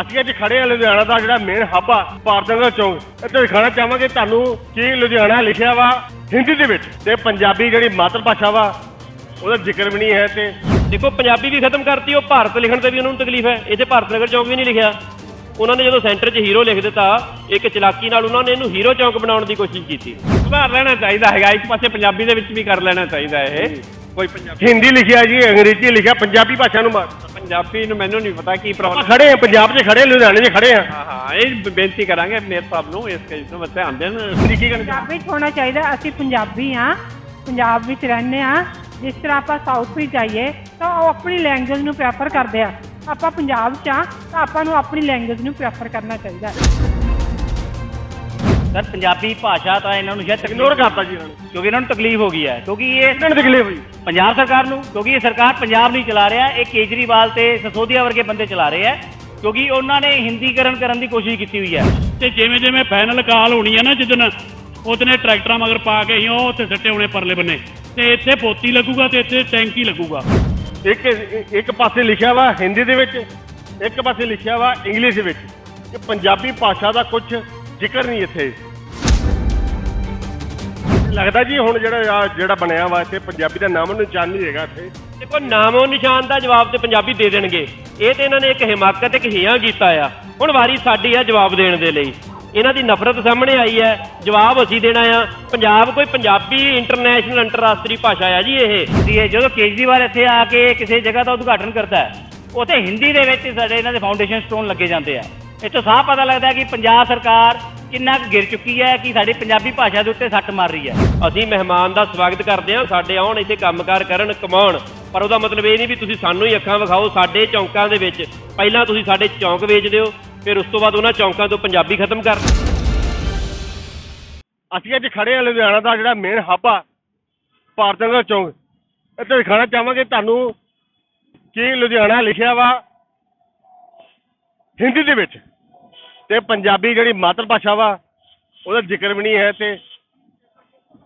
ਅਸੀਂ ਅੱਜ ਖੜੇ ਆ ਲੁਧਿਆਣਾ ਦਾ ਜਿਹੜਾ ਮੇਨ ਹੱਬ ਆ ਭਾਰਤਨਗਰ ਚੌਂਕ। ਇੱਥੇ ਦਿਖਾਣਾ ਚਾਹਾਂਗੇ ਤੁਹਾਨੂੰ ਕਿ ਲੁਧਿਆਣਾ ਲਿਖਿਆ ਵਾ ਹਿੰਦੀ ਦੇ ਵਿੱਚ ਤੇ ਪੰਜਾਬੀ ਜਿਹੜੀ ਮਾਤਰ ਭਾਸ਼ਾ ਵਾ ਉਹਦਾ ਜ਼ਿਕਰ ਵੀ ਨਹੀਂ ਹੈ ਤੇ ਦੇਖੋ ਪੰਜਾਬੀ ਵੀ ਖਤਮ ਕਰਤੀ ਉਹ ਭਾਰਤ ਲਿਖਣ ਤੇ ਵੀ ਉਹਨਾਂ ਨੂੰ ਤਕਲੀਫ ਹੈ। ਇੱਥੇ ਭਾਰਤ ਨਗਰ ਚੌਂਕ ਵੀ ਨਹੀਂ ਲਿਖਿਆ। ਉਹਨਾਂ ਨੇ ਜਦੋਂ ਸੈਂਟਰ 'ਚ ਹੀਰੋ ਲਿਖ ਦਿੱਤਾ ਇੱਕ ਚਲਾਕੀ ਨਾਲ ਉਹਨਾਂ ਨੇ ਇਹਨੂੰ ਹੀਰੋ ਚੌਂਕ ਬਣਾਉਣ ਦੀ ਕੋਸ਼ਿਸ਼ ਕੀਤੀ। ਸੁਧਾਰ ਲੈਣਾ ਚਾਹੀਦਾ ਹੈਗਾ ਇੱਕ ਪਾਸੇ ਪੰਜਾਬੀ ਦੇ ਵਿੱਚ ਵੀ ਕਰ ਲੈਣਾ ਚਾਹੀਦਾ ਇਹ। ਕੋਈ ਪੰਜਾਬੀ ਹਿੰਦੀ ਲਿਖਿਆ ਜੀ ਅੰਗਰੇਜ਼ੀ ਲਿਖਿਆ ਪੰਜਾਬੀ ਭਾਸ਼ਾ ਨੂੰ ਮਾਰ ਪੰਜਾਬੀ ਨੂੰ ਮੈਨੂੰ ਨਹੀਂ ਪਤਾ ਕੀ ਪ੍ਰੋਬਲਮ ਖੜੇ ਆ ਪੰਜਾਬ 'ਚ ਖੜੇ ਲੁਧਿਆਣੇ 'ਚ ਖੜੇ ਆ। ਹਾਂ ਹਾਂ ਇਹ ਬੇਨਤੀ ਕਰਾਂਗੇ ਮੇਰ ਸਾਹਿਬ ਨੂੰ ਇਸ ਕੇਸ ਨੂੰ ਧਿਆਨ ਦੇਣ ਕੀ ਕੀ ਕਹਿਣਾ ਪੰਜਾਬੀ 'ਚ ਹੋਣਾ ਚਾਹੀਦਾ ਅਸੀਂ ਪੰਜਾਬੀ ਆ ਪੰਜਾਬ ਵਿੱਚ ਰਹਿੰਦੇ ਆ ਜਿਸ ਤਰ੍ਹਾਂ ਆਪਾਂ ਸਾਊਥ ਵਿੱਚ ਜਾਈਏ ਤਾਂ ਉਹ ਆਪਣੀ ਲੈਂਗੁਏਜ ਨੂੰ ਪ੍ਰੈਫਰ ਕਰਦੇ ਆ। ਆਪਾਂ ਪੰਜਾਬ 'ਚ ਆ ਤਾਂ ਆਪਾਂ ਨੂੰ ਆਪਣੀ ਲੈਂਗੁਏਜ ਨੂੰ ਪ੍ਰੈਫਰ ਕਰਨਾ ਚਾਹੀਦਾ। ਸਰ ਪੰਜਾਬੀ ਭਾਸ਼ਾ ਤਾਂ ਇਹਨਾਂ ਨੂੰ ਸ਼ਾਇਦ ਇਗਨੋਰ ਕਰਤਾ ਜੀ ਇਹਨਾਂ ਨੇ। ਕਿਉਂਕਿ ਇਹਨਾਂ ਨੂੰ ਤਕਲੀਫ ਹੋ ਗਈ ਹੈ। ਕਿਉਂਕਿ ਇਹ ਇਹਨਾਂ ਨੇ ਤਕਲੀਫ ਹੋਈ। ਪੰਜਾਬ ਸਰਕਾਰ ਨੂੰ ਕਿਉਂਕਿ ਇਹ ਸਰਕਾਰ ਪੰਜਾਬ ਨਹੀਂ ਚਲਾ ਰਿਹਾ ਇਹ ਕੇਜਰੀਵਾਲ ਤੇ ਸਸੋਦੀਆ ਵਰਗੇ ਬੰਦੇ ਚਲਾ ਰਹੇ ਹੈ। ਕਿਉਂਕਿ ਉਹਨਾਂ ਨੇ ਹਿੰਦੀਕਰਨ ਕਰਨ ਦੀ ਕੋਸ਼ਿਸ਼ ਕੀਤੀ ਹੋਈ ਹੈ। ਤੇ ਜਿਵੇਂ ਜਿਵੇਂ ਫਾਈਨਲ ਕਾਲ ਹੋਣੀ ਹੈ ਨਾ ਜਿੱਦਣ ਉਹਦਨੇ ਟਰੈਕਟਰਾਂ ਮਗਰ ਪਾ ਕੇ ਹੀ ਉਹ ਉੱਥੇ ਸੱਟੇ ਹੋਣੇ ਪਰਲੇ ਬੰਨੇ। ਤੇ ਇੱਥੇ ਪੋਤੀ ਲੱਗੂਗਾ ਤੇ ਇੱਥੇ ਟੈਂਕੀ ਲੱਗੂਗਾ। ਇੱਕ ਇੱਕ ਪਾਸੇ ਲਿਖਿਆ ਵਾ ਹਿੰਦੀ ਦੇ ਵਿੱਚ ਇੱਕ ਪਾਸੇ ਲਿਖਿਆ ਵਾ ਇੰਗਲਿਸ਼ ਦੇ ਵਿੱਚ। ਕਿ ਪੰਜਾਬੀ ਭਾਸ਼ਾ ਦਾ ਕੁਝ ਜ਼ਿਕਰ ਨਹੀਂ ਇੱਥੇ। ਲੱਗਦਾ ਜੀ ਹੁਣ ਜਿਹੜਾ ਜਿਹੜਾ ਬਣਿਆ ਵਾ ਇੱਥੇ ਪੰਜਾਬੀ ਦਾ ਨਾਮ ਨਿਸ਼ਾਨ ਨਹੀਂ ਹੈਗਾ ਇੱਥੇ। ਦੇਖੋ ਨਾਮੋ ਨਿਸ਼ਾਨ ਦਾ ਜਵਾਬ ਤੇ ਪੰਜਾਬੀ ਦੇ ਦੇਣਗੇ। ਇਹ ਤੇ ਇਹਨਾਂ ਨੇ ਇੱਕ ਹਿਮਾਕਤ ਇੱਕ ਹਿਆਂ ਕੀਤਾ ਆ। ਹੁਣ ਵਾਰੀ ਸਾਡੀ ਆ ਜਵਾਬ ਦੇਣ ਦੇ ਲਈ। ਇਹਨਾਂ ਦੀ ਨਫ਼ਰਤ ਸਾਹਮਣੇ ਆਈ ਹੈ। ਜਵਾਬ ਅਸੀਂ ਦੇਣਾ ਆ। ਪੰਜਾਬ ਕੋਈ ਪੰਜਾਬੀ ਇੰਟਰਨੈਸ਼ਨਲ ਅੰਤਰਰਾਸ਼ਟਰੀ ਭਾਸ਼ਾ ਆ ਜੀ ਇਹ। ਜੀ ਇਹ ਜਦੋਂ ਕੇਜਰੀਵਾਲ ਇੱਥੇ ਆ ਕੇ ਕਿਸੇ ਜਗ੍ਹਾ ਦਾ ਉਦਘਾਟਨ ਕਰਦਾ ਹੈ ਉੱਥੇ ਹਿੰਦੀ ਦੇ ਵਿੱਚ ਸਾਡੇ ਇਹਨਾਂ ਦੇ ਫਾਊਂਡੇਸ਼ਨ ਸਟੋਨ ਲੱਗੇ ਜਾਂਦੇ ਆ। ਇੱਥੋਂ ਸਾਫ਼ ਪਤਾ ਲੱਗਦਾ ਹੈ ਕਿ ਪੰਜਾਬ ਸਰਕਾਰ ਕਿੰਨਾ ਕੁ ਗਿਰ ਚੁੱਕੀ ਹੈ ਕਿ ਸਾਡੀ ਪੰਜਾਬੀ ਭਾਸ਼ਾ ਦੇ ਉੱਤੇ ਸੱਟ ਮਾਰ ਰਹੀ ਹੈ? ਅਸੀਂ ਮਹਿਮਾਨ ਦਾ ਸਵਾਗਤ ਕਰਦੇ ਹਾਂ। ਸਾਡੇ ਆਉਣ ਇੱਥੇ ਕੰਮਕਾਰ ਕਰਨ ਕਮਾਉਣ। ਪਰ ਉਹਦਾ ਮਤਲਬ ਇਹ ਨਹੀਂ ਵੀ ਤੁਸੀਂ ਸਾਨੂੰ ਹੀ ਅੱਖਾਂ ਵਿਖਾਓ ਸਾਡੇ ਚੌਂਕਾਂ ਦੇ ਵਿੱਚ। ਪਹਿਲਾਂ ਤੁਸੀਂ ਸਾਡੇ ਚੌਂਕ ਵੇਚ ਦਿਓ ਫਿਰ ਉਸ ਤੋਂ ਬਾਅਦ ਉਹਨਾਂ ਚੌਂਕਾਂ ਤੋਂ ਪੰਜਾਬੀ ਖਤਮ ਕਰ ਅਸੀਂ ਅੱਜ ਖੜੇ ਆ ਲੁਧਿਆਣਾ ਦਾ ਜਿਹੜਾ ਮੇਨ ਹੱਬ ਆ ਭਾਰਤਨਗਰ ਚੌਂਕ। ਇੱਥੇ ਦਿਖਾਣਾ ਚਾਹਾਂਗੇ ਤੁਹਾਨੂੰ ਕਿ ਲੁਧਿਆਣਾ ਲਿਖਿਆ ਵਾ ਹਿੰਦੀ ਦੇ ਵਿੱਚ। ਤੇ ਪੰਜਾਬੀ ਜਿਹੜੀ ਮਾਤਰ ਭਾਸ਼ਾ ਵਾ, ਉਹਦਾ ਜ਼ਿਕਰ ਵੀ ਨਹੀਂ ਹੈ ਤੇ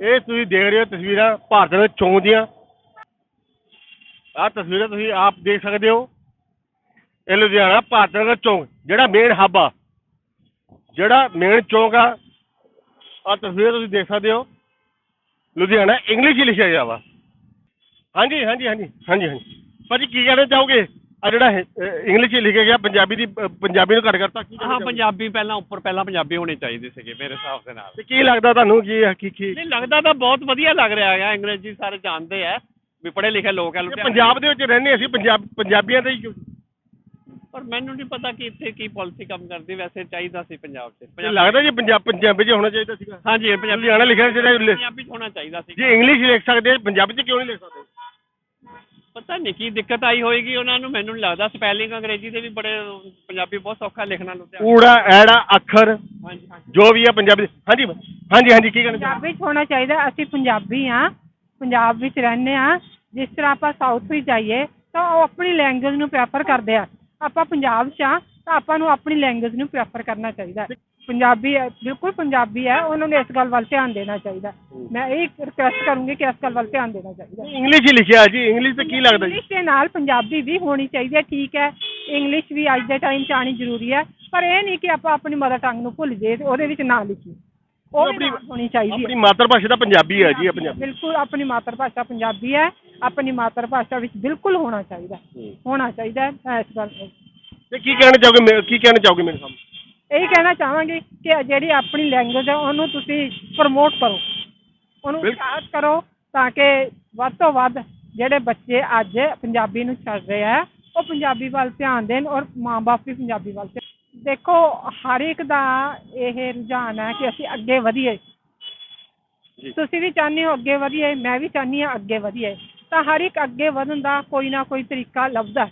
ਇਹ ਤੁਸੀਂ ਦੇਖ ਰਹੇ ਹੋ ਤਸਵੀਰਾਂ ਭਾਰਤ ਭਾਰਤਨਗਰ ਚੌਂਕ ਦੀਆਂ। ਆਹ ਤਸਵੀਰਾਂ ਤੁਸੀਂ ਆਪ ਦੇਖ ਸਕਦੇ ਹੋ। ਇਹ ਲੁਧਿਆਣਾ ਭਾਰਤ ਨਗਰ ਚੌਂਕ, ਜਿਹੜਾ ਮੇਨ ਹੱਬ ਆ। ਜਿਹੜਾ ਮੇਨ ਚੌਂਕ ਆ ਆ ਤਸਵੀਰ ਤੁਸੀਂ ਦੇਖ ਸਕਦੇ ਹੋ। ਲੁਧਿਆਣਾ ਇੰਗਲਿਸ਼ ਹੀ ਲਿਖਿਆ ਗਿਆ ਵਾ। ਹਾਂਜੀ ਹਾਂਜੀ ਹਾਂਜੀ ਹਾਂਜੀ ਹਾਂਜੀ। ਭਾਜੀ, ਕੀ ਕਹਿਣਾ ਚਾਹੋਗੇ? ਆ ਜਿਹੜਾ ਇੰਗਲਿਸ਼ ਹੀ ਲਿਖਿਆ ਗਿਆ ਪੰਜਾਬੀ ਦੀ ਅ, ਪੰਜਾਬੀ ਨੂੰ ਘੱਟ ਕਰਤਾ ਕੀ ਹਾਂ? ਪੰਜਾਬੀ ਪਹਿਲਾਂ ਉੱਪਰ ਪਹਿਲਾਂ ਪੰਜਾਬੀ ਹੋਣੀ ਚਾਹੀਦੀ ਸੀਗੀ ਮੇਰੇ ਹਿਸਾਬ ਦੇ ਨਾਲ। ਤੇ ਕੀ ਲੱਗਦਾ ਤੁਹਾਨੂੰ ਕੀ ਹਕੀਕੀ ਨਹੀਂ ਲੱਗਦਾ ਤਾਂ ਬਹੁਤ ਵਧੀਆ ਲੱਗ ਰਿਹਾ ਹੈ ਅੰਗਰੇਜ਼ੀ ਸਾਰੇ ਜਾਣਦੇ ਆ ਵੀ ਪੜ੍ਹੇ ਲਿਖੇ ਲੋਕ ਆ ਲੁਧਿਆਣੇ ਪੰਜਾਬ ਦੇ। ਵਿੱਚ ਰਹਿੰਦੇ ਅਸੀਂ ਪੰਜਾਬ ਪੰਜਾਬੀਆਂ ਦੇ ਹੀ ਕਿਉਂ? ਪਰ ਮੈਨੂੰ ਨਹੀਂ ਪਤਾ ਕਿ ਇੱਥੇ ਕੀ ਪਾਲਿਸੀ ਕੰਮ ਕਰਦੀ ਵੈਸੇ ਚਾਹੀਦਾ ਸੀ ਪੰਜਾਬ 'ਚ। ਤੇ ਪੰਜਾਬ- ਲੱਗਦਾ ਜੀ ਪੰਜਾਬ ਪੰਜਾਬੀ 'ਚ ਹੋਣਾ ਚਾਹੀਦਾ ਸੀਗਾ? ਹਾਂਜੀ ਇਹ ਪੰਜਾਬੀ ਲੁਧਿਆਣਾ ਲਿਖਿਆ ਜਿਹੜਾ ਪੰਜਾਬੀ 'ਚ ਹੋਣਾ ਚਾਹੀਦਾ ਸੀ ਜੇ ਇੰਗਲਿਸ਼ ਲਿਖ ਸਕਦੇ ਆ, ਪੰਜਾਬੀ 'ਚ ਕਿਉਂ ਨਹੀਂ ਲਿਖ ਸਕਦੇ? ਪਤਾ ਨਹੀਂ ਕੀ ਦਿੱਕਤ ਆਈ ਹੋਏਗੀ ਉਹਨਾਂ ਨੂੰ ਮੈਨੂੰ ਨਹੀਂ ਲੱਗਦਾ। ਸਪੈਲਿੰਗ ਅੰਗਰੇਜ਼ੀ ਦੇ ਵੀ ਬੜੇ ਪੰਜਾਬੀ ਬਹੁਤ ਸੌਖਾ ਲਿਖਣਾ ਲੁਧਿਆਣਾ ਊੜਾ ਐੜਾ ਅੱਖਰ ਹਾਂਜੀ ਹਾਂਜੀ। ਜੋ ਵੀ ਆ ਪੰਜਾਬੀ ਹਾਂਜੀ ਹਾਂਜੀ ਹਾਂਜੀ ਕੀ ਚਾਹੋਗੇ? ਪੰਜਾਬੀ 'ਚ ਹੋਣਾ ਚਾਹੀਦਾ ਅਸੀਂ ਪੰਜਾਬੀ ਆ ਪੰਜਾਬ ਵਿੱਚ ਰਹਿੰਦੇ ਆ। ਜਿਸ ਤਰ੍ਹਾਂ ਆਪਾਂ ਸਾਊਥ ਵਿੱਚ ਜਾਈਏ ਤਾਂ ਉਹ ਆਪਣੀ ਲੈਂਗੁਏਜ ਨੂੰ ਪ੍ਰੈਫਰ ਕਰਦੇ ਆ। ਆਪਾਂ ਪੰਜਾਬ 'ਚ ਆ ਤਾਂ ਆਪਾਂ ਨੂੰ ਆਪਣੀ ਲੈਂਗੁਏਜ ਨੂੰ ਪ੍ਰੈਫਰ ਕਰਨਾ ਚਾਹੀਦਾ। ਪੰਜਾਬੀ ਹੈ ਬਿਲਕੁਲ ਪੰਜਾਬੀ ਹੈ ਉਹਨਾਂ ਨੂੰ ਇਸ ਗੱਲ ਵੱਲ ਧਿਆਨ ਦੇਣਾ ਚਾਹੀਦਾ। ਮੈਂ ਇਹ ਰਿਕੁਐਸਟ ਕਰੂੰਗੀ ਕਿ ਇਸ ਗੱਲ ਵੱਲ ਧਿਆਨ ਦੇਣਾ ਚਾਹੀਦਾ। ਇੰਗਲਿਸ਼ ਹੀ ਲਿਖਿਆ ਜੀ ਇੰਗਲਿਸ਼ ਤੇ ਕੀ ਲੱਗਦਾ ਜੀ? ਇੰਗਲਿਸ਼ ਦੇ ਨਾਲ ਪੰਜਾਬੀ ਵੀ ਹੋਣੀ ਚਾਹੀਦੀ ਹੈ ਠੀਕ ਹੈ। ਇੰਗਲਿਸ਼ ਵੀ ਅੱਜ ਦੇ ਟਾਈਮ 'ਚ ਆਣੀ ਜ਼ਰੂਰੀ ਹੈ। ਪਰ ਇਹ ਨਹੀਂ ਕਿ ਆਪਾਂ ਆਪਣੀ ਮਦਰ ਟੰਗ ਨੂੰ ਭੁੱਲ ਜੇ ਤੇ ਉਹਦੇ ਵਿੱਚ ਨਾ ਲਿਖੀਏ। ਉਹ ਵੀ ਆਪਣੀ- ਨਾਲ ਹੋਣੀ ਚਾਹੀਦੀ ਆਪਣੀ ਹੈ। ਮਾਤਰ ਭਾਸ਼ਾ ਤਾਂ ਪੰਜਾਬੀ ਹੈ ਜੀ ਇਹ ਪੰਜਾਬੀ ਬਿਲਕੁਲ ਆਪਣੀ ਮਾਤਰ ਭਾਸ਼ਾ ਪੰਜਾਬੀ ਹੈ। ਆਪਣੀ ਮਾਤਰ ਭਾਸ਼ਾ ਵਿੱਚ ਬਿਲਕੁਲ ਹੋਣਾ ਚਾਹੀਦਾ। ਹੋਣਾ ਚਾਹੀਦਾ ਹੈ ਇਸ ਗੱਲ ਤੇ ਕੀ ਕਹਿਣਾ ਚਾਹੋਗੇ ਮੇ- ਕੀ ਕਹਿਣਾ ਚਾਹੋਗੇ ਮੇਰੇ ਸਾਹਮਣੇ? ਇਹੀ ਕਹਿਣਾ ਚਾਹਾਂਗੇ ਕਿ ਜਿਹੜੀ ਆਪਣੀ ਲੈਂਗੁਏਜ ਹੈ ਉਹਨੂੰ ਤੁਸੀਂ ਪ੍ਰਮੋਟ ਕਰੋ। ਉਹਨੂੰ ਬਿਲਕੁਲ। ਉਤਸ਼ਾਹਿਤ ਕਰੋ ਤਾਂ ਕਿ ਵੱਧ ਤੋਂ ਵੱਧ ਜਿਹੜੇ ਬੱਚੇ ਅੱਜ ਪੰਜਾਬੀ ਨੂੰ ਛੱਡ ਰਹੇ ਆ ਉਹ ਪੰਜਾਬੀ ਵੱਲ ਧਿਆਨ ਦੇਣ ਔਰ ਮਾਂ-ਬਾਪ ਵੀ ਪੰਜਾਬੀ ਵੱਲ ਧਿਆਨ ਦੇਖੋ ਹਰ ਇੱਕ ਦਾ ਇਹ ਰੁਝਾਨ ਹੈ ਕਿ ਅਸੀਂ ਅੱਗੇ ਵਧੀਏ। ਤੁਸੀਂ ਵੀ ਚਾਹੁੰਦੇ ਹੋ ਅੱਗੇ ਵਧੀਏ ਮੈਂ ਵੀ ਚਾਹੁੰਦੀ ਹਾਂ ਅੱਗੇ ਵਧੀਏ। ਤਾਂ ਹਰ ਇੱਕ ਅੱਗੇ ਵਧਣ ਦਾ ਕੋਈ ਨਾ ਕੋਈ ਤਰੀਕਾ ਲੱਭਦਾ ਹੈ।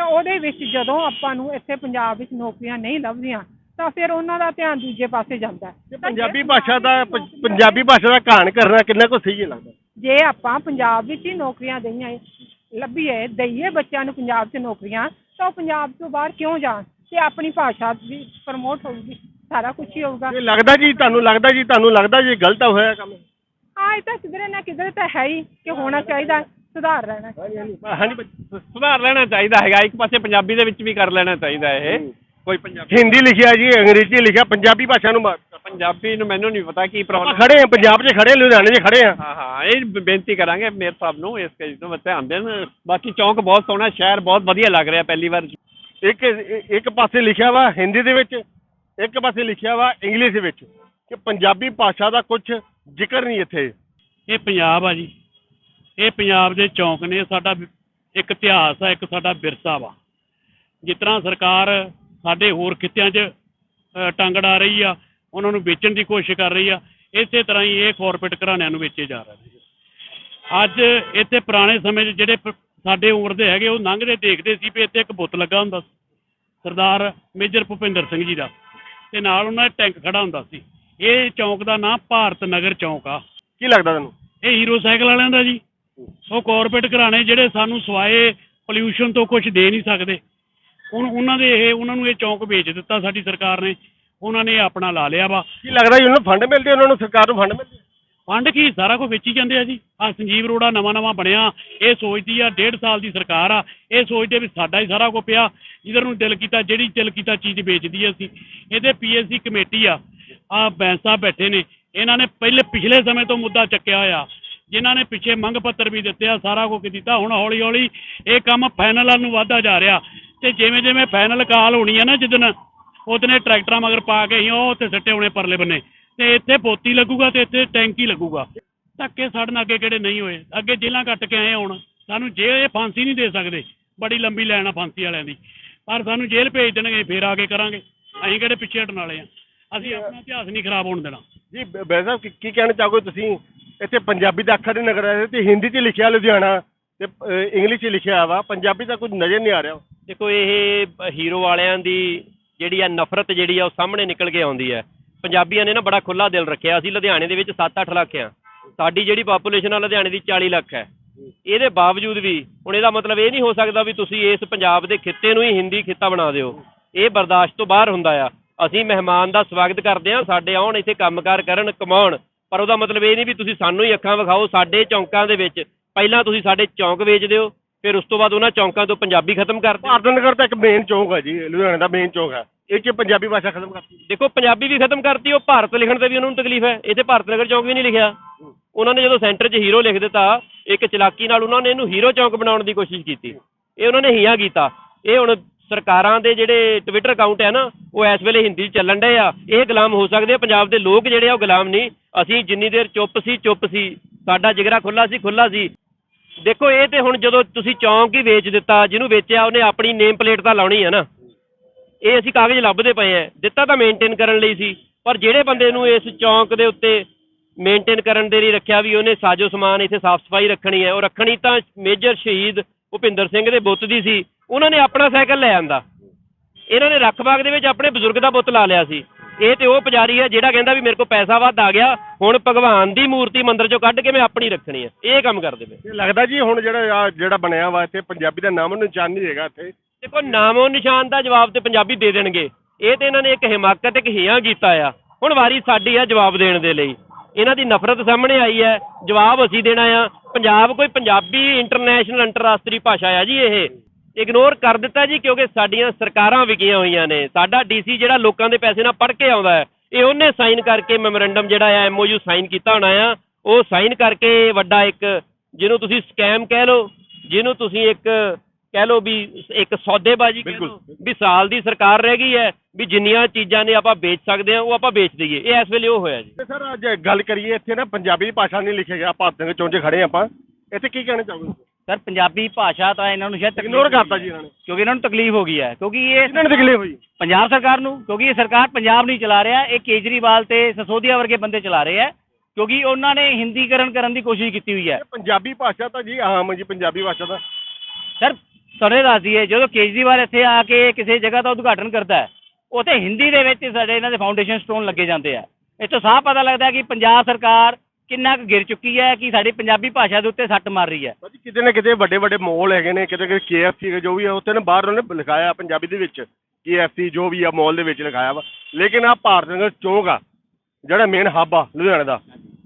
ਤਾਂ ਉਹਦੇ ਵਿੱਚ ਜਦੋਂ ਆਪਾਂ ਨੂੰ ਇੱਥੇ ਪੰਜਾਬ ਵਿੱਚ ਨੌਕਰੀਆਂ ਨਹੀਂ ਲੱਭਦੀਆਂ ਤਾਂ ਫਿਰ ਉਹਨਾਂ ਦਾ ਧਿਆਨ ਦੂਜੇ ਪਾਸੇ ਜਾਂਦਾ ਹੈ। ਪੰਜਾਬੀ ਭਾਸ਼ਾ ਦਾ ਪੰਜਾਬ ਭਾਸ਼ਾ ਦਾ ਘਾਣ ਕਰਨਾ ਕਿੰਨਾ ਕੁ ਸਹੀ ਲੱਗਦਾ? ਜੇ ਆਪਾਂ ਪੰਜਾਬ ਵਿੱਚ ਹੀ ਨੌਕਰੀਆਂ ਦਈਆਂ ਲੱਭੀਏ ਦਈਏ ਬੱਚਿਆਂ ਨੂੰ ਪੰਜਾਬ 'ਚ ਨੌਕਰੀਆਂ ਤਾਂ ਉਹ ਪੰਜਾਬ ਤੋਂ ਬਾਹਰ ਕਿਉਂ ਜਾਣ? ਤੇ ਆਪਣੀ ਭਾਸ਼ਾ ਵੀ ਪ੍ਰਮੋਟ ਹੋਊਗੀ ਸਾਰਾ ਕੁਝ ਹੀ ਹੋਊਗਾ। ਇਹ ਲੱਗਦਾ ਜੀ ਤੁਹਾਨੂੰ ਲੱਗਦਾ ਜੀ ਤੁਹਾਨੂੰ ਲੱਗਦਾ ਜੀ ਗਲਤ ਹੋਇਆ ਕੰਮ ਹਾਂ ਇਹ ਤਾਂ ਕਿਧਰੇ ਨਾ ਕਿਧਰੇ ਤਾਂ ਹੈ ਹੀ ਕਿ ਹੋਣਾ ਚਾਹੀਦਾ। ਸੁਧਾਰ ਚਾਹੀਦਾ। ਹਾਂਜੀ। ਸੁਧਾਰ ਲੈਣਾ ਚਾਹੀਦਾ ਹੈਗਾ। ਇੱਕ ਪਾਸੇ ਪੰਜਾਬੀ ਦੇ ਵਿੱਚ ਵੀ ਕਰ ਲੈਣਾ ਚਾਹੀਦਾ ਇਹ। ਕੋਈ ਪੰਜਾਬੀ ਹਿੰਦੀ ਲਿਖਿਆ ਜੀ ਅੰਗਰੇਜ਼ੀ ਲਿਖਿਆ ਪੰਜਾਬੀ ਭਾਸ਼ਾ ਨੂੰ ਪੰਜਾਬੀ ਨੂੰ ਮੈਨੂੰ ਨਹੀਂ ਪਤਾ ਕੀ ਪ੍ਰੋਬਲਮ ਖੜੇ ਆ ਪੰਜਾਬ 'ਚ ਖੜੇ ਲੁਧਿਆਣੇ 'ਚ ਖੜੇ ਆ ਹਾਂ ਹਾਂ ਇਹ ਬੇਨਤੀ ਕਰਾਂਗੇ ਮੇਰ ਸਾਹਿਬ ਨੂੰ ਇਸ ਕੇਸ ਤੋਂ ਬੱਚੇ ਆਉਂਦੇ ਨੇ ਬਾਕੀ ਚੌਂਕ ਬਹੁਤ ਸੋਹਣਾ ਸ਼ਹਿਰ ਬਹੁਤ ਵਧੀਆ ਲੱਗ ਰਿਹਾ ਪਹਿਲੀ ਵਾਰ। ਇੱਕ ਇੱਕ ਪਾਸੇ ਲਿਖਿਆ ਵਾ ਹਿੰਦੀ ਦੇ ਵਿੱਚ ਇੱਕ ਪਾਸੇ ਲਿਖਿਆ ਵਾ ਇੰਗਲਿਸ਼ ਦੇ ਵਿੱਚ ਕਿ ਪੰਜਾਬੀ ਭਾਸ਼ਾ ਦਾ ਕੁਝ ਜ਼ਿਕਰ ਨਹੀਂ ਇੱਥੇ। ਇਹ ਪੰਜਾਬ ਆ ਜੀ। ਇਹ ਪੰਜਾਬ ਦੇ ਚੌਂਕ ਨੇ ਸਾਡਾ ਇੱਕ ਇਤਿਹਾਸ ਆ ਇੱਕ ਸਾਡਾ ਵਿਰਸਾ ਵਾ। ਜਿਸ ਤਰ੍ਹਾਂ ਸਰਕਾਰ ਸਾਡੇ ਹੋਰ ਖਿੱਤਿਆਂ 'ਚ ਅ, ਟੰਗ ਅੜਾ ਰਹੀ ਆ ਉਹਨਾਂ ਨੂੰ ਵੇਚਣ ਦੀ ਕੋਸ਼ਿਸ਼ ਕਰ ਰਹੀ ਆ ਇਸੇ ਤਰ੍ਹਾਂ ਹੀ ਇਹ ਕਾਰਪੋਰੇਟ ਘਰਾਣਿਆਂ ਨੂੰ ਵੇਚੇ ਜਾ ਰਹੇ ਨੇ। ਅੱਜ ਇੱਥੇ ਪੁਰਾਣੇ ਸਮੇਂ 'ਚ ਜਿਹੜੇ ਸਾਡੇ ਉਮਰ ਦੇ ਹੈਗੇ ਉਹ ਲੰਘਦੇ ਦੇਖਦੇ ਸੀ ਵੀ ਇੱਥੇ ਇੱਕ ਬੁੱਤ ਲੱਗਾ ਹੁੰਦਾ ਸੀ ਸਰਦਾਰ ਮੇਜਰ ਭੁਪਿੰਦਰ ਸਿੰਘ ਜੀ ਦਾ। ਤੇ ਨਾਲ ਉਹਨਾਂ ਦਾ ਟੈਂਕ ਖੜਾ ਹੁੰਦਾ ਸੀ। ਇਹ ਚੌਂਕ ਦਾ ਨਾਮ ਭਾਰਤ ਨਗਰ ਚੌਂਕ ਆ। ਕੀ ਲੱਗਦਾ ਤੁਹਾਨੂੰ ਇਹ ਹੀਰੋ ਸਾਈਕਲ ਵਾਲਿਆਂ ਦਾ ਜੀ। ਉਹ ਕਾਰਪੋਰੇਟ ਘਰਾਣੇ ਜਿਹੜੇ ਸਾਨੂੰ ਸਵਾਏ ਪੋਲਿਊਸ਼ਨ ਤੋਂ ਕੁਝ ਦੇ ਨਹੀਂ ਸਕਦੇ। ਹੁਣ ਉਹਨਾਂ ਦੇ ਇਹ ਉਹਨਾਂ ਨੂੰ ਇਹ ਚੌਂਕ ਵੇਚ ਦਿੱਤਾ ਸਾਡੀ ਸਰਕਾਰ ਨੇ। ਉਹਨਾਂ ਨੇ ਆਪਣਾ ਲਾ ਲਿਆ ਵਾ। ਕੀ ਲੱਗਦਾ ਜੀ ਉਹਨਾਂ ਨੂੰ ਫੰਡ ਮਿਲਦੇ ਉਹਨਾਂ ਨੂੰ ਸਰਕਾਰ ਨੂੰ ਫੰਡ ਮਿਲਦੇ ਫੰਡ ਕੀ? ਸਾਰਾ ਕੁਝ ਵੇਚੀ ਜਾਂਦੇ ਆ ਜੀ। ਆ ਸੰਜੀਵ ਰੋੜਾ ਨਵਾਂ ਨਵਾਂ ਬਣਿਆ। ਇਹ ਸੋਚਦੀ ਆ ਡੇਢ ਸਾਲ ਦੀ ਸਰਕਾਰ ਆ। ਇਹ ਸੋਚਦੇ ਵੀ ਸਾਡਾ ਹੀ ਸਾਰਾ ਕੁਝ ਪਿਆ। ਜਿੱਧਰ ਨੂੰ ਦਿਲ ਕੀਤਾ ਜਿਹੜੀ ਦਿਲ ਕੀਤਾ ਚੀਜ਼ ਵੇਚਦੀ ਆ ਅਸੀਂ। ਇਹਦੇ ਪੀਐਸਸੀ ਕਮੇਟੀ ਆ। ਆ ਬੈਂਸਾ ਬੈਠੇ ਨੇ। ਇਹਨਾਂ ਨੇ ਪਹਿਲੇ ਪਿਛਲੇ ਸਮੇਂ ਤੋਂ ਮੁੱਦਾ ਚੱਕਿਆ ਹੋਇਆ। ਜਿਨ੍ਹਾਂ ਨੇ ਪਿੱਛੇ ਮੰਗ ਪੱਤਰ ਵੀ ਦਿੱਤੇ ਆ, ਸਾਰਾ ਕੁਝ ਕੀਤਾ, ਹੁਣ ਹੌਲੀ ਹੌਲੀ ਇਹ ਕੰਮ ਫਾਈਨਲ ਵੱਲ ਨੂੰ ਵਧਦਾ ਜਾ ਰਿਹਾ। ਤੇ ਜਿਵੇਂ ਜਿਵੇਂ ਫਾਈਨਲ ਕਾਲ ਹੋਣੀ ਹੈ ਨਾ ਜਿੱਦਣ ਉਹਦਨੇ ਟਰੈਕਟਰਾਂ ਮਗਰ ਪਾ ਕੇ ਹੀ ਉਹ ਉੱਥੇ ਸੱਟੇ ਹੋਣੇ ਪਰਲੇ ਬੰਨੇ। ਤੇ ਇੱਥੇ ਪੋਤੀ ਲੱਗੂਗਾ ਤੇ ਇੱਥੇ ਟੈਂਕੀ ਲੱਗੂਗਾ। ਧੱਕੇ ਸੜਨ ਅੱਗੇ ਕਿਹੜੇ ਨਹੀਂ ਹੋਏ। ਅੱਗੇ ਜੇਲਾਂ ਕੱਟ ਕੇ ਆਏ ਹੁਣ। ਸਾਨੂੰ ਜੇਲ੍ਹ ਇਹ ਫਾਂਸੀ ਨਹੀਂ ਦੇ ਸਕਦੇ, ਬੜੀ ਲੰਬੀ ਲਾਈਨ ਆ ਫਾਂਸੀ ਵਾਲਿਆਂ ਦੀ। ਪਰ ਸਾਨੂੰ ਜੇਲ੍ਹ ਭੇਜ ਦੇਣਗੇ, ਫੇਰ ਆ ਕੇ ਕਰਾਂਗੇ। ਅਸੀਂ ਕਿਹੜੇ ਪਿੱਛੇ ਹਟਣ ਵਾਲੇ ਆ? ਅਸੀਂ ਆਪਣਾ ਇਤਿਹਾਸ ਨਹੀਂ ਖਰਾਬ ਹੋਣ ਦੇਣਾ। ਜੀ, ਬ- ਕੀ ਕਹਿਣਾ ਚਾਹੋਗੇ ਤੁਸੀਂ? ਇੱਥੇ ਪੰਜਾਬੀ ਦਾ ਅੱਖਰ ਨਹੀਂ ਨਜ਼ਰ ਆ ਰਿਹਾ ਤੇ ਹਿੰਦੀ 'ਚ ਲਿਖਿਆ ਲੁਧਿਆਣਾ ਤੇ ਅ, ਇੰਗਲਿਸ਼ 'ਚ ਲਿਖਿਆ ਵਾ ਪੰਜਾਬੀ ਦਾ ਕੁਝ ਨਜ਼ਰ ਨਹੀਂ ਆ ਰਿਹਾ। ਦੇਖੋ ਇਹ ਹੀਰੋ ਵਾਲਿਆਂ ਦੀ ਜਿਹੜੀ ਆ ਨਫ਼ਰਤ ਜਿਹੜੀ ਆ ਉਹ ਸਾਹਮਣੇ ਨਿਕਲ ਕੇ ਆਉਂਦੀ ਹੈ। ਪੰਜਾਬੀਆਂ ਨੇ ਨਾ ਬੜਾ ਖੁੱਲਾ ਦਿਲ ਰੱਖਿਆ ਅਸੀਂ ਲੁਧਿਆਣੇ ਦੇ ਵਿੱਚ 7-8 ਲੱਖ ਆ। ਸਾਡੀ ਜਿਹੜੀ ਪਾਪੂਲੇਸ਼ਨ ਆ ਲੁਧਿਆਣੇ ਦੀ 40 ਲੱਖ ਹੈ। ਇਹਦੇ ਬਾਵਜੂਦ ਵੀ ਹੁਣ ਇਹਦਾ ਮਤਲਬ ਇਹ ਨਹੀਂ ਹੋ ਸਕਦਾ ਵੀ ਤੁਸੀਂ ਇਸ ਪੰਜਾਬ ਦੇ ਖਿੱਤੇ ਨੂੰ ਹੀ ਹਿੰਦੀ ਖਿੱਤਾ ਬਣਾ ਦਿਓ। ਇਹ ਬਰਦਾਸ਼ਤ ਤੋਂ ਬਾਹਰ ਹੁੰਦਾ ਆ। ਅਸੀਂ ਮਹਿਮਾਨ ਦਾ ਸਵਾਗਤ ਕਰਦੇ ਹਾਂ ਸਾਡੇ ਆਉਣ ਇੱਥੇ ਕੰਮਕਾਰ ਕਰਨ ਕਮਾਉਣ। ਪਰ ਉਹਦਾ ਮਤਲਬ ਇਹ ਨਹੀਂ ਵੀ ਤੁਸੀਂ ਸਾਨੂੰ ਹੀ ਅੱਖਾਂ ਵਿਖਾਓ ਸਾਡੇ ਚੌਂਕਾਂ ਦੇ ਵਿੱਚ। ਪਹਿਲਾਂ ਤੁਸੀਂ ਸਾਡੇ ਚੌਂਕ ਵੇਚ ਦਿਓ ਫਿਰ ਉਸ ਤੋਂ ਬਾਅਦ ਉਹਨਾਂ ਚੌਂਕਾਂ ਤੋਂ ਪੰਜਾਬੀ ਖਤਮ ਕਰ ਦਿਓ। ਭਾਰਤ ਨਗਰ ਤਾਂ ਇੱਕ ਮੇਨ ਚੌਂਕ ਹੈ ਜੀ ਲੁਧਿਆਣੇ ਦਾ ਮੇਨ ਚੌਂਕ ਹੈ ਇਹ 'ਚ ਪੰਜਾਬੀ ਭਾਸ਼ਾ ਖਤਮ ਕਰਤੀ। ਦੇਖੋ ਪੰਜਾਬੀ ਵੀ ਖਤਮ ਕਰਤੀ ਉਹ ਭਾਰਤ ਲਿਖਣ ਤੇ ਵੀ ਉਹਨਾਂ ਨੂੰ ਤਕਲੀਫ ਹੈ। ਇੱਥੇ ਭਾਰਤ ਨਗਰ ਚੌਂਕ ਵੀ ਨਹੀਂ ਲਿਖਿਆ। ਉਹਨਾਂ ਨੇ ਜਦੋਂ ਸੈਂਟਰ 'ਚ ਹੀਰੋ ਲਿਖ ਦਿੱਤਾ ਇੱਕ ਚਲਾਕੀ ਨਾਲ ਉਹਨਾਂ ਨੇ ਇਹਨੂੰ ਹੀਰੋ ਚੌਂਕ ਬਣਾਉਣ ਦੀ ਕੋਸ਼ਿਸ਼ ਕੀਤੀ। ਇਹ ਉਹਨਾਂ ਨੇ ਹੀਆ ਕੀਤਾ। ਇਹ ਹੁਣ ਸਰਕਾਰਾਂ ਦੇ ਜਿਹੜੇ ਟਵਿੱਟਰ ਅਕਾਊਂਟ ਹੈ ਨਾ, ਉਹ ਇਸ ਵੇਲੇ ਹਿੰਦੀ 'ਚ ਚੱਲਣ ਡਏ ਆ। ਇਹ ਗੁਲਾਮ ਹੋ ਸਕਦੇ ਆ, ਪੰਜਾਬ ਦੇ ਲੋਕ ਜਿਹੜੇ ਆ, ਉਹ ਗੁਲਾਮ ਨਹੀਂ। ਅਸੀਂ ਜਿੰਨੀ ਦੇਰ ਚੁੱਪ ਸੀ ਚੁੱਪ ਸੀ। ਸਾਡਾ ਜਿਗਰਾ ਖੁੱਲਾ ਸੀ ਖੁੱਲਾ ਸੀ। ਦੇਖੋ, ਇਹ ਤੇ ਹੁਣ ਜਦੋਂ ਤੁਸੀਂ ਚੌਂਕ ਹੀ ਵੇਚ ਦਿੱਤਾ, ਜਿਹਨੂੰ ਵੇਚਿਆ, ਉਹਨੇ ਆਪਣੀ ਨੇਮ ਪਲੇਟ ਤਾਂ ਲਾਉਣੀ ਹੈ ਨਾ। ਇਹ ਅਸੀਂ ਕਾਗਜ਼ ਲੱਭਦੇ ਪਏ ਆ। ਦਿੱਤਾ ਤਾਂ ਮੇਨਟੇਨ ਕਰਨ ਲਈ ਸੀ। ਪਰ ਜਿਹੜੇ ਬੰਦੇ ਨੂੰ ਇਸ ਚੌਂਕ ਦੇ ਉੱਤੇ ਮੇਨਟੇਨ ਕਰਨ ਦੇ ਲਈ ਰੱਖਿਆ ਵੀ, ਉਹਨੇ ਸਾਜੋ ਸਮਾਨ ਇੱਥੇ ਸਾਫ਼ ਸਫ਼ਾਈ ਰੱਖਣੀ ਹੈ ਉਹ ਰੱਖਣੀ ਤਾਂ ਮੇਜਰ ਸ਼ਹੀਦ ਭੁਪਿੰਦਰ ਸਿੰਘ ਦੇ ਬੁੱਤ ਦੀ ਸੀ। ਉਹਨਾਂ ਨੇ ਆਪਣਾ ਸਾਈਕਲ ਲੈ ਆਂਦਾ। ਇਹਨਾਂ ਨੇ ਰੱਖਬਾਗ ਦੇ ਵਿੱਚ ਆਪਣੇ ਬਜ਼ੁਰਗ ਦਾ ਬੁੱਤ ਲਾ ਲਿਆ ਸੀ। ਇਹ ਤੇ ਉਹ ਪੁਜਾਰੀ ਹੈ ਜਿਹੜਾ ਕਹਿੰਦਾ ਵੀ ਮੇਰੇ ਕੋਲ ਪੈਸਾ ਵੱਧ ਆ ਗਿਆ ਹੁਣ ਭਗਵਾਨ ਦੀ ਮੂਰਤੀ ਮੰਦਿਰ ਚੋਂ ਕੱਢ ਕੇ ਮੈਂ ਆਪਣੀ ਰੱਖਣੀ ਹੈ। ਇਹ ਕੰਮ ਕਰਦੇ ਪਏ। ਇਹ ਲੱਗਦਾ ਜੀ ਹੁਣ ਜਿਹੜਾ ਆ ਜਿਹੜਾ ਬਣਿਆ ਵਾ ਇੱਥੇ ਪੰਜਾਬੀ ਦਾ ਨਾਮ ਨਿਸ਼ਾਨ ਨਹੀਂ ਹੈਗਾ ਇੱਥੇ। ਦੇਖੋ ਨਾਮੋ ਨਿਸ਼ਾਨ ਦਾ ਜਵਾਬ ਤੇ ਪੰਜਾਬੀ ਦੇ ਦੇਣਗੇ। ਇਹ ਤੇ ਇਹਨਾਂ ਨੇ ਇੱਕ ਹਿਮਾਕਤ ਇੱਕ ਹਿਆਂ ਕੀਤਾ ਆ। ਹੁਣ ਵਾਰੀ ਸਾਡੀ ਆ ਜਵਾਬ ਦੇਣ ਦੇ ਲਈ। ਇਹਨਾਂ ਦੀ ਨਫ਼ਰਤ ਸਾਹਮਣੇ ਆਈ ਹੈ। ਜਵਾਬ ਅਸੀਂ ਦੇਣਾ ਆ। ਪੰਜਾਬ ਕੋਈ ਪੰਜਾਬੀ ਇੰਟਰਨੈਸ਼ਨਲ ਅੰਤਰਰਾਸ਼ਟਰੀ ਭਾਸ਼ਾ ਆ ਜੀ ਇਹ। ਇਗਨੋਰ ਕਰ ਦਿੱਤਾ ਜੀ ਕਿਉਂਕਿ ਸਾਡੀਆਂ ਸਰਕਾਰਾਂ ਵਿਕੀਆਂ ਹੋਈਆਂ ਨੇ। ਸਾਡਾ ਡੀਸੀ ਜਿਹੜਾ ਲੋਕਾਂ ਦੇ ਪੈਸੇ ਨਾਲ ਪੜ ਕੇ ਆਉਂਦਾ ਹੈ ਇਹ ਉਹਨੇ ਸਾਈਨ ਕਰਕੇ ਮੈਮੋਰੈਂਡਮ ਜਿਹੜਾ ਆ ਐਮਓਯੂ ਸਾਈਨ ਕੀਤਾ ਹੋਣਾ ਆ। ਉਹ ਸਾਈਨ ਕਰਕੇ ਵੱਡਾ ਇੱਕ ਜਿਹਨੂੰ ਤੁਸੀਂ ਸਕੈਮ ਕਹਿ ਲਓ ਜਿਹਨੂੰ ਤੁਸੀਂ ਇੱਕ ਕਹਿ ਲਓ ਵੀ ਇੱਕ ਸੌਦੇਬਾਜ਼ੀ ਕਹਿ ਲਓ ਵੀ ਸਾਲ ਦੀ ਸਰਕਾਰ ਰਹਿ ਗਈ ਹੈ ਵੀ ਜਿੰਨੀਆਂ ਚੀਜ਼ਾਂ ਨੇ ਆਪਾਂ ਵੇਚ ਸਕਦੇ ਹਾਂ ਉਹ ਆਪਾਂ ਵੇਚ ਦਈਏ। ਇਹ ਇਸ ਵੇਲੇ ਉਹ ਹੋਇਆ ਜੀ। ਸਰ ਅੱਜ ਗੱਲ ਕਰੀਏ ਇੱਥੇ ਨਾ ਪੰਜਾਬੀ ਭਾਸ਼ਾ ਨਹੀਂ ਲਿਖਿਆ ਗਿਆ ਭਾਰਤ ਦੇ ਚੌਂਕ 'ਚ ਖੜੇ ਆਪਾਂ। ਇੱਥੇ ਕੀ ਕਹਿਣਾ ਚਾਹੋਗੇ? ਸਰ ਪੰਜਾਬੀ ਭਾਸ਼ਾ ਤਾਂ ਇਹਨਾਂ ਨੂੰ ਸ਼ਾਇਦ ਇਗਨੋਰ ਕਰਤਾ ਜੀ ਇਹਨਾਂ ਨੇ। ਕਿਉਂਕਿ ਇਹਨਾਂ ਨੂੰ ਤਕਲੀਫ ਹੋ ਗਈ ਹੈ। ਕਿਉਂਕਿ ਇਹ ਇਹਨਾਂ ਨੇ ਤਕਲੀਫ ਹੋਈ? ਪੰਜਾਬ ਸਰਕਾਰ ਨੂੰ। ਕਿਉਂਕਿ ਇਹ ਸਰਕਾਰ ਪੰਜਾਬ ਨਹੀਂ ਚਲਾ ਰਿਹਾ। ਇਹ ਕੇਜਰੀਵਾਲ ਤੇ ਸਸੋਦੀਆ ਵਰਗੇ ਬੰਦੇ ਚਲਾ ਰਹੇ ਹੈ। ਕਿਉਂਕਿ ਉਹਨਾਂ ਨੇ ਹਿੰਦੀਕਰਨ ਕਰਨ ਦੀ ਕੋਸ਼ਿਸ਼ ਕੀਤੀ ਹੋਈ ਹੈ। ਪੰਜਾਬੀ ਭਾਸ਼ਾ ਤਾਂ ਜੀ ਆਮ ਜੀ ਪੰਜਾਬੀ ਭਾਸ਼ਾ ਤਾਂ। ਸਰ ਤੁਹਾਨੂੰ ਦੱਸ ਦਈਏ ਜਦੋਂ ਕੇਜਰੀਵਾਲ ਇੱਥੇ ਆ ਕੇ ਕਿਸੇ ਜਗ੍ਹਾ ਦਾ ਉਦਘਾਟਨ ਕਰਦਾ ਹੈ ਉੱਥੇ ਹਿੰਦੀ ਦੇ ਵਿੱਚ ਸਾਡੇ ਇਹਨਾਂ ਦੇ ਫਾਊਂਡੇਸ਼ਨ ਸਟੋਨ ਲੱਗੇ ਜਾਂਦੇ ਆ। ਇਹ ਤੋਂ ਸਾਫ਼ ਪਤਾ ਲੱਗਦਾ ਹੈ ਕਿ ਪੰਜਾਬ ਸਰਕਾਰ ਕਿੰਨਾ ਕੁ ਗਿਰ ਚੁੱਕੀ ਹੈ ਕਿ ਸਾਡੀ ਪੰਜਾਬੀ ਭਾਸ਼ਾ ਦੇ ਉੱਤੇ ਸੱਟ ਮਾਰ ਰਹੀ ਹੈ? ਭਾਜੀ ਕਿਤੇ ਨਾ ਕਿਤੇ ਵੱਡੇ ਵੱਡੇ ਮਾਲ ਹੈਗੇ ਨੇ ਕਿਤੇ ਕਿਤੇ KFC ਜੋ ਵੀ ਹੈ ਉੱਥੇ ਨਾ ਬਾਹਰ ਉਹਨੇ ਲਿਖਾਇਆ ਪੰਜਾਬੀ ਦੇ ਵਿੱਚ KFC ਜੋ ਵੀ ਆ ਮਾਲ ਦੇ ਵਿੱਚ ਲਿਖਾਇਆ ਵਾ। ਲੇਕਿਨ ਆ ਭਾਰਤ ਨਗਰ ਚੌਂਕ ਆ ਜਿਹੜਾ ਮੇਨ ਹੱਬ ਆ ਲੁਧਿਆਣੇ ਦਾ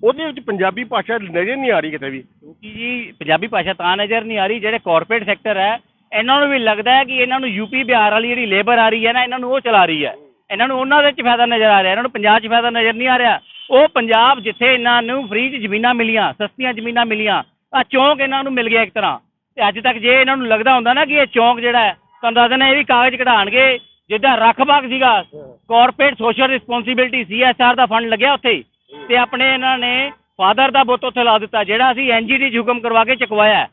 ਉਹਦੇ ਵਿੱਚ ਪੰਜਾਬੀ ਭਾਸ਼ਾ ਨਜ਼ਰ ਨਹੀਂ ਆ ਰਹੀ ਕਿਤੇ ਵੀ। ਕਿਉਂਕਿ ਜੀ ਪੰਜਾਬੀ ਭਾਸ਼ਾ ਤਾਂ ਨਜ਼ਰ ਨਹੀਂ ਆ ਰਹੀ ਜਿਹੜੇ ਕਾਰਪੋਰੇਟ ਸੈਕਟਰ ਹੈ ਇਹਨਾਂ ਨੂੰ ਵੀ ਲੱਗਦਾ ਹੈ ਕਿ ਇਹਨਾਂ ਨੂੰ ਯੂਪੀ ਬਿਹਾਰ ਵਾਲੀ ਜਿਹੜੀ ਲੇਬਰ ਆ ਰਹੀ ਹੈ ਨਾ ਇਹਨਾਂ ਨੂੰ ਉਹ ਚਲਾ ਰਹੀ ਹੈ। ਇਹਨਾਂ ਨੂੰ ਉਹਨਾਂ ਦੇ ਚ ਫਾਇਦਾ ਨਜ਼ਰ ਆ ਰਿਹਾ ਇਹਨਾਂ ਨੂੰ ਪੰਜਾਬ 'ਚ ਫਾਇਦਾ ਨਜ਼ਰ ਨਹੀਂ ਆ ਰਿਹਾ। ਉਹ ਪੰਜਾਬ ਜਿੱਥੇ ਇਹਨਾਂ ਨੂੰ ਫ੍ਰੀ 'ਚ ਜ਼ਮੀਨਾਂ ਮਿਲੀਆਂ, ਸਸਤੀਆਂ ਜ਼ਮੀਨਾਂ ਮਿਲੀਆਂ ਆ ਚੌਂਕ ਇਹਨਾਂ ਨੂੰ ਮਿਲ ਗਿਆ ਇੱਕ ਤਰ੍ਹਾਂ। ਤੇ ਅੱਜ ਤੱਕ ਜੇ ਇਹਨਾਂ ਨੂੰ ਲੱਗਦਾ ਹੁੰਦਾ ਨਾ ਕਿ ਇਹ ਚੌਂਕ ਜਿਹੜਾ ਹੈ, ਤੁਹਾਨੂੰ ਦੱਸ ਦਿੰਦਾ ਇਹ ਵੀ ਕਾਗਜ਼ ਕਢਾਣਗੇ, ਜਿੱਦਾਂ ਰੱਖ ਬਾਗ ਸੀਗਾ ਕਾਰਪੋਰੇਟ ਸੋਸ਼ਲ ਰਿਸਪੌਂਸਿਬਿਲਟੀ ਸੀਐਸਆਰ ਦਾ ਫੰਡ ਲੱਗਿਆ ਉੱਥੇ। ਤੇ ਆਪਣੇ ਇਹਨਾਂ ਨੇ ਫਾਦਰ ਦਾ ਬੁੱਤ ਉੱਥੇ ਲਾ ਦਿੱਤਾ, ਜਿਹੜਾ ਅਸੀਂ ਐਨਜੀਟੀ 'ਚ ਹੁਕਮ ਕਰਵਾ ਕੇ ਚੁਕਵਾਇਆ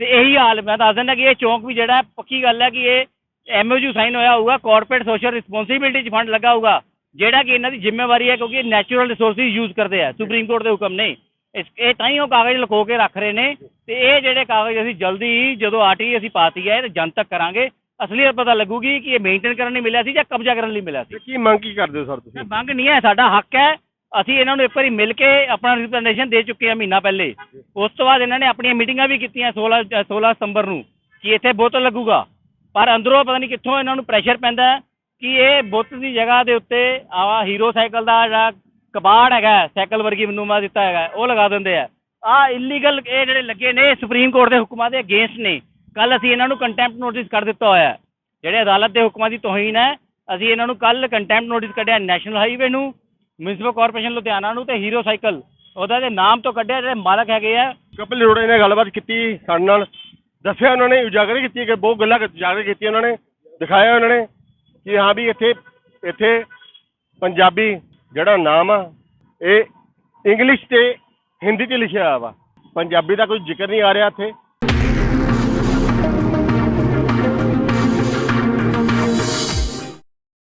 ਤੇ ਇਹੀ ਹਾਲ, ਮੈਂ ਦੱਸ ਦਿੰਦਾ ਕਿ ਇਹ ਚੌਂਕ ਵੀ ਜਿਹੜਾ ਪੱਕੀ ਗੱਲ ਹੈ ਕਿ ਇਹ ਐਮਓਯੂ ਸਾਈਨ ਹੋਇਆ ਹੋਊਗਾ ਕਾਰਪੋਰੇਟ ਸੋਸ਼ਲ ਰਿਸਪੌਂਸਿਬਿਲਟੀ 'ਚ ਫੰਡ ਲੱਗਾ ਹੋਊਗਾ। ਜਿਹੜਾ ਕਿ ਇਹਨਾਂ ਦੀ ਜ਼ਿੰਮੇਵਾਰੀ ਹੈ ਕਿਉਂਕਿ ਇਹ ਨੈਚੁਰਲ ਰਿਸੋਰਸਿਸ ਯੂਜ਼ ਕਰਦੇ ਆ ਸੁਪਰੀਮ ਕੋਰਟ ਦੇ ਹੁਕਮ ਨੇ ਇਸ ਇਹ ਤਾਂ ਹੀ ਉਹ ਕਾਗਜ਼ ਲੁਕੋ ਕੇ ਰੱਖ ਰਹੇ ਨੇ ਤੇ ਇਹ ਜਿਹੜੇ ਕਾਗਜ਼ ਅਸੀਂ ਜਲਦੀ ਜਦੋਂ ਆਰਟੀ ਅਸੀਂ ਪਾਤੀ ਹੈ ਤੇ ਜਨਤਕ ਕਰਾਂਗੇ। ਅਸਲੀਅਤ ਪਤਾ ਲੱਗੂਗੀ ਕਿ ਇਹ ਮੇਨਟੇਨ ਕਰਨ ਲਈ ਮਿਲਿਆ ਸੀ ਜਾਂ ਕਬਜ਼ਾ ਕਰਨ ਲਈ ਮਿਲਿਆ ਸੀ। ਕੀ ਮੰਗ ਕੀ ਕਰਦੇ ਹੋ ਸਰ ਤੁਸੀਂ? ਮੰਗ ਨਹੀਂ ਹੈ ਸਾਡਾ ਹੱਕ ਹੈ। ਅਸੀਂ ਇਹਨਾਂ ਨੂੰ ਇੱਕ ਵਾਰੀ ਮਿਲ ਕੇ ਆਪਣਾ ਰਿਪਰੈਜ਼ੈਂਟੇਸ਼ਨ ਦੇ ਚੁੱਕੇ ਹਾਂ ਮਹੀਨਾ ਪਹਿਲੇ। ਉਸ ਤੋਂ ਬਾਅਦ ਇਹਨਾਂ ਨੇ ਆਪਣੀਆਂ ਮੀਟਿੰਗਾਂ ਵੀ ਕੀਤੀਆਂ 16 ਅ, 16 ਸਤੰਬਰ ਨੂੰ ਕਿ ਇੱਥੇ ਬੁੱਤ ਲੱਗੂਗਾ। ਪਰ ਅੰਦਰੋਂ ਪਤਾ ਨਹੀਂ ਕਿੱਥੋਂ ਇਹਨਾਂ ਨੂੰ ਪ੍ਰੈਸ਼ਰ ਪੈਂਦਾ ਹੈ। ਕਿ ਇਹ ਬੁੱਤ ਦੀ ਜਗ੍ਹਾ ਦੇ ਉੱਤੇ ਆਹ ਹੀਰੋ ਸਾਈਕਲ ਦਾ ਜਿਹੜਾ ਕਬਾੜ ਹੈਗਾ ਸਾਈਕਲ ਵਰਗੀ ਮਨੂਮਾ ਦਿੱਤਾ ਹੈਗਾ, ਉਹ ਲਗਾ ਦਿੰਦੇ ਆ। ਆ ਇਲੀਗਲ ਇਹ ਜਿਹੜੇ ਲੱਗੇ ਨੇ ਸੁਪਰੀਮ ਕੋਰਟ ਦੇ ਹੁਕਮਾਂ ਦੇ ਅਗੇਂਸਟ ਨੇ। ਕੱਲ ਅਸੀਂ ਇਹਨਾਂ ਨੂੰ ਕੰਟੈਂਪਟ ਨੋਟਿਸ ਕਰ ਦਿੱਤਾ ਹੋਇਆ। ਜਿਹੜੇ ਅਦਾਲਤ ਦੇ ਹੁਕਮਾਂ ਦੀ ਤੋਹੀਨ ਹੈ, ਅਸੀਂ ਇਹਨਾਂ ਨੂੰ ਕੱਲ ਕੰਟੈਂਪਟ ਨੋਟਿਸ ਕੱਢਿਆ ਨੈਸ਼ਨਲ ਹਾਈਵੇ ਨੂੰ ਮਿਊਨਿਸਪਲ ਕਾਰਪੋਰੇਸ਼ਨ ਲੁਧਿਆਣਾ ਨੂੰ ਤੇ ਹੀਰੋ ਸਾਈਕਲ ਉਹਦਾ ਦੇ ਨਾਮ ਤੋਂ ਕੱਢਿਆ, ਜਿਹੜੇ ਮਾਲਕ ਹੈਗੇ ਆ। ਕਪਿਲ ਅਰੋੜਾ ਨੇ ਗੱਲਬਾਤ ਕੀਤੀ ਸਾਡੇ ਨਾਲ। ਦੱਸਿਆ ਉਹਨਾਂ ਨੇ, ਉਜਾਗਰ ਕੀਤੀ, ਕਿ ਬਹੁਤ ਗੱਲਾਂ ਉਜਾਗਰ ਕੀਤੀਆਂ ਉਹਨਾਂ ਨੇ, ਦਿਖਾਇਆ ਉਹਨਾਂ ਨੇ। ਕਿ ਹਾਂ ਵੀ ਇੱਥੇ ਇੱਥੇ ਪੰਜਾਬੀ ਜਿਹੜਾ ਨਾਮ ਆ, ਇਹ ਇੰਗਲਿਸ਼ ਤੇ ਹਿੰਦੀ 'ਚ ਲਿਖਿਆ ਹੋਇਆ ਵਾ। ਪੰਜਾਬੀ ਦਾ ਕੋਈ ਜ਼ਿਕਰ ਨਹੀਂ ਆ ਰਿਹਾ ਇੱਥੇ।